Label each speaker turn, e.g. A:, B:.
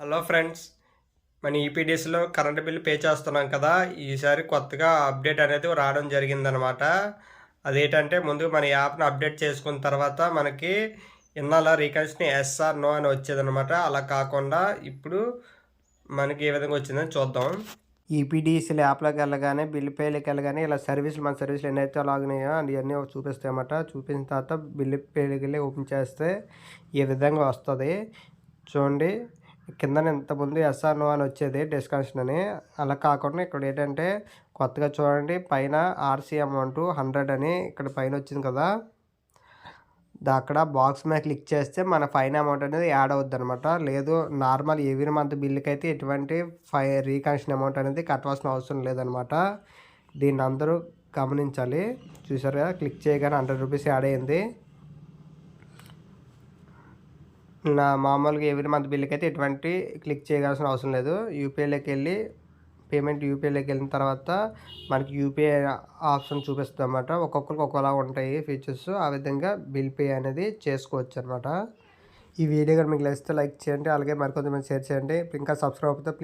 A: Hello friends మన ఈపీడీఎస్లో current bill pay చేస్తున్నాం కదా. ఈసారి కొత్తగా అప్డేట్ అనేది రావడం జరిగిందనమాట అదేంటంటే ముందు మన యాప్ను అప్డేట్ చేసుకున్న తర్వాత మనకి ఇన్నాళ్ళ రీకన్స్ని ఎస్ఆర్ నో అని వచ్చేదనమాట అలా కాకుండా ఇప్పుడు మనకి ఏ విధంగా వచ్చిందని చూద్దాం. ఈపీడీసీల యాప్లోకి వెళ్ళగానే బిల్లు పేలోకి వెళ్ళగానే ఇలా సర్వీసులు మన సర్వీసులు ఎన్నైతే లాగినాయో అన్నీ చూపిస్తాయన్నమాట చూపించిన తర్వాత బిల్లు పేలోకి వెళ్ళి ఓపెన్ చేస్తే ఈ విధంగా వస్తుంది? చూడండి. కింద ఇంతకుముందు ఎస్ఆర్నో అని వచ్చేది డిస్కషన్ అని. అలా కాకుండా ఇక్కడ ఏంటంటే కొత్తగా చూడండి పైన ఆర్సీ అమౌంట్ హండ్రెడ్ అని ఇక్కడ పైన వచ్చింది కదా. అక్కడ బాక్స్ మీద క్లిక్ చేస్తే మన ఫైన్ అమౌంట్ అనేది యాడ్ అవుద్ది అనమాట లేదు నార్మల్ ఎవ్రీ మంత్ బిల్లుకి అయితే ఎటువంటి ఫై రీకన్షన్ అమౌంట్ అనేది కట్టవలసిన అవసరం లేదనమాట దీన్ని అందరూ గమనించాలి. చూసారు కదా క్లిక్ చేయగానే హండ్రెడ్ రూపీస్ యాడ్ అయింది నా మామూలుగా ఎవ్రీ మంత్ బిల్లుకి అయితే ఎటువంటి క్లిక్ చేయాల్సిన అవసరం లేదు. యూపీఐలోకి వెళ్ళి పేమెంట్ యూపీఐలోకి వెళ్ళిన తర్వాత మనకి యూపీఐ ఆప్షన్ చూపిస్తుంది అనమాట ఒక్కొక్కరికి ఒకలా ఉంటాయి ఫీచర్స్. ఆ విధంగా బిల్ పే అనేది చేసుకోవచ్చు అనమాట ఈ వీడియో కానీ మీకు నచ్చితే లైక్ చేయండి. అలాగే మరికొంతమంది షేర్ చేయండి. ఇంకా సబ్స్క్రైబ్ అవుతే